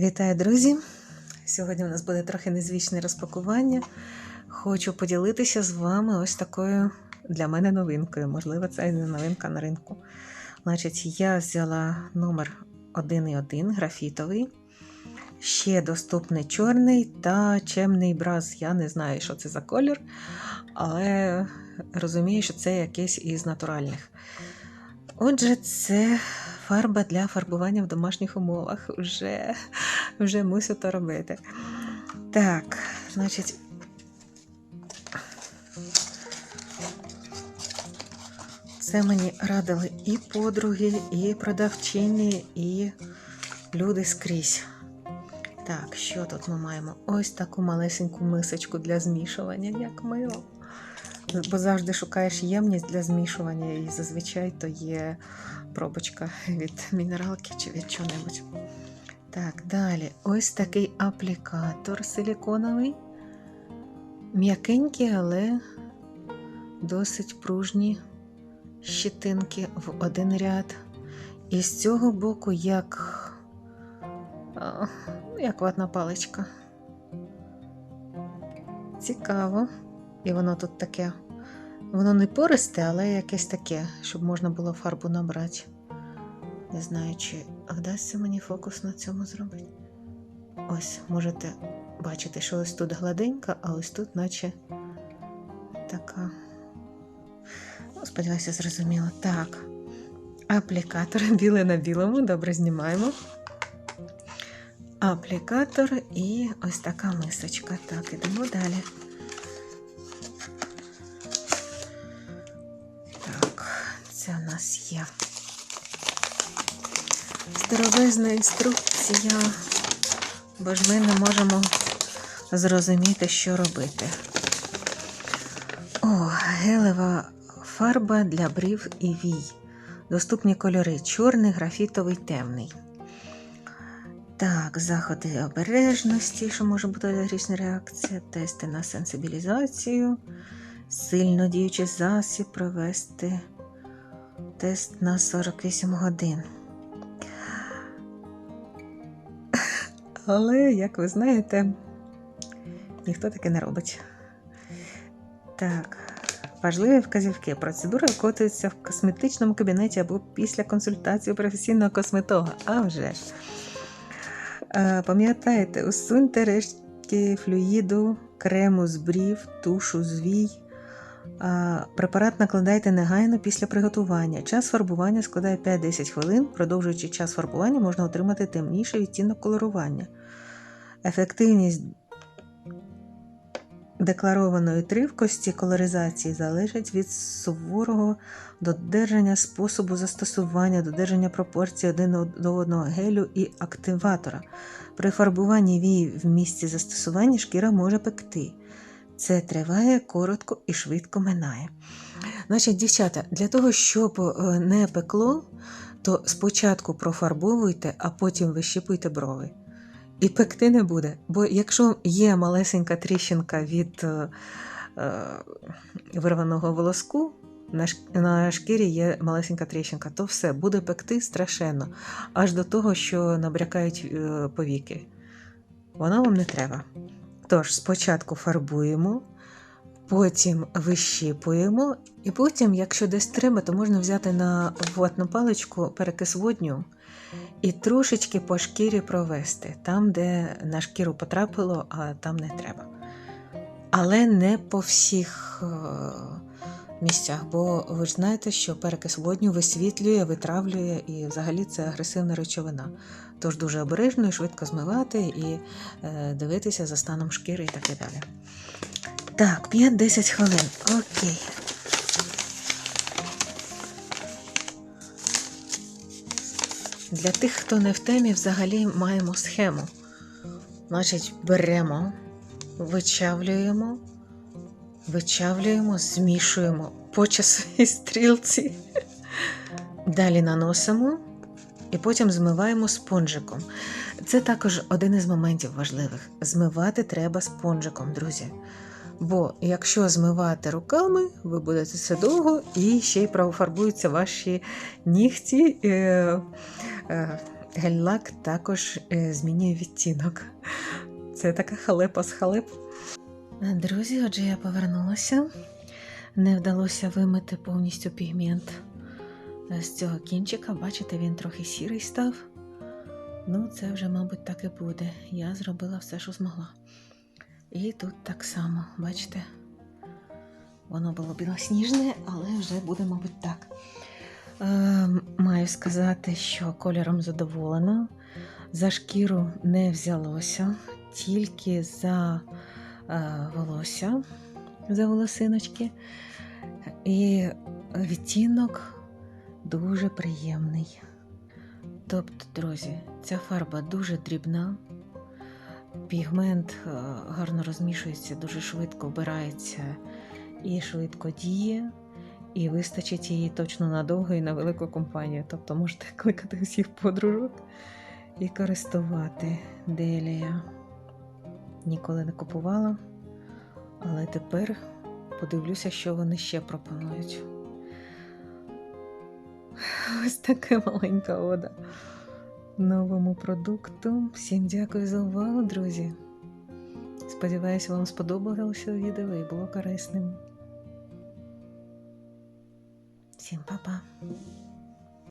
Вітаю, друзі! Сьогодні у нас буде трохи незвичне розпакування. Хочу поділитися з вами ось такою для мене новинкою. Можливо, це не новинка на ринку. Значить, я взяла номер 1,1 графітовий. Ще доступний чорний та чемний браз. Я не знаю, що це за колір, але розумію, що це якийсь із натуральних. Отже, це фарба для фарбування в домашніх умовах. Вже, вже мусю то робити. Так, значить. Це мені радили і подруги, і продавчині, і люди скрізь. Так, що тут ми маємо? Ось таку малесеньку мисочку для змішування, як мило. Бо завжди шукаєш ємність для змішування, і зазвичай то є пробочка від мінералки чи від чого-небудь. Так, далі ось такий аплікатор силіконовий. М'якенький, але досить пружні щитинки в один ряд. І з цього боку, як, а, як ватна паличка. Цікаво. І воно тут таке. Воно не пористе, але якесь таке, щоб можна було фарбу набрати. Не знаю, чи вдасться мені фокус на цьому зробити. Ось, можете бачити, що ось тут гладенька, а ось тут, наче така. Ну, сподіваюся, зрозуміло. Так. Аплікатор біле на білому. Добре знімаємо. Аплікатор і ось така мисочка. Так, ідемо далі. Так, це у нас є старовизна інструкція, бо ж ми не можемо зрозуміти, що робити. О, гелева фарба для брів і вій. Доступні кольори чорний, графітовий, темний. Так, заходи обережності, що може бути алергічна реакція, тести на сенсибілізацію, сильно діючий засіб провести тест на 48 годин. Але, як ви знаєте, ніхто таке не робить. Так, важливі вказівки. Процедура виконується в косметичному кабінеті або після консультації професійного косметолога. А вже ж. Е, Пам'ятайте, усуньте рештки флюїду, крему з брів, тушу з вій. Е, Препарат накладайте негайно після приготування. Час фарбування складає 5-10 хвилин. Продовжуючи час фарбування, можна отримати темніший відтінок колорування. Ефективність декларованої тривкості колоризації залежить від суворого додержання способу застосування, додержання пропорцій один до одного гелю і активатора. При фарбуванні вії в місці застосування шкіра може пекти. Це триває коротко і швидко минає. Значить, дівчата, для того, щоб е, не пекло, то спочатку профарбовуйте, а потім вищипуйте брови. І пекти не буде. Бо якщо є малесенька тріщинка від е, е, вирваного волоску, на, на шкірі є малесенька тріщинка, то все буде пекти страшенно, аж до того, що набрякають е, повіки. Воно вам не треба. Тож, спочатку фарбуємо, потім вищіпуємо, і потім, якщо десь треба, то можна взяти на ватну паличку перекис водню і трошечки по шкірі провести, там, де на шкіру потрапило, а там не треба. Але не по всіх е, місцях, бо ви ж знаєте, що перекис водню висвітлює, витравлює і взагалі це агресивна речовина. Тож дуже обережно і швидко змивати і е, дивитися за станом шкіри і так і далі. Так, 5-10 хвилин. Окей. Для тих, хто не в темі, взагалі маємо схему. Значить, беремо, вичавлюємо, вичавлюємо, змішуємо по часовій стрілці. Далі наносимо і потім змиваємо спонжиком. Це також один із моментів важливих. Змивати треба спонжиком, друзі. Бо якщо змивати руками, ви будете це довго і ще й профарбуються ваші нігті. Е, е, гель-лак також е, змінює відтінок. Це така халепа з халеп. Друзі, отже, я повернулася. Не вдалося вимити повністю пігмент е, з цього кінчика. Бачите, він трохи сірий став. Ну, це вже, мабуть, так і буде. Я зробила все, що змогла. І тут так само, бачите? Воно було білосніжне, але вже буде, мабуть, так. Е, маю сказати, що кольором задоволена. За шкіру не взялося, тільки за е, волосся, за волосиночки. І відтінок дуже приємний. Тобто, друзі, ця фарба дуже дрібна, пігмент е, гарно розмішується, дуже швидко вбирається і швидко діє, і вистачить її точно надовго і на велику компанію. Тобто можете кликати всіх подружок і користувати делія. Ніколи не купувала, але тепер подивлюся, що вони ще пропонують. Ось така маленька ода новому продукту. Всім дякую за увагу, друзі. Сподіваюся, вам сподобалося відео і було корисним. Всім па-па!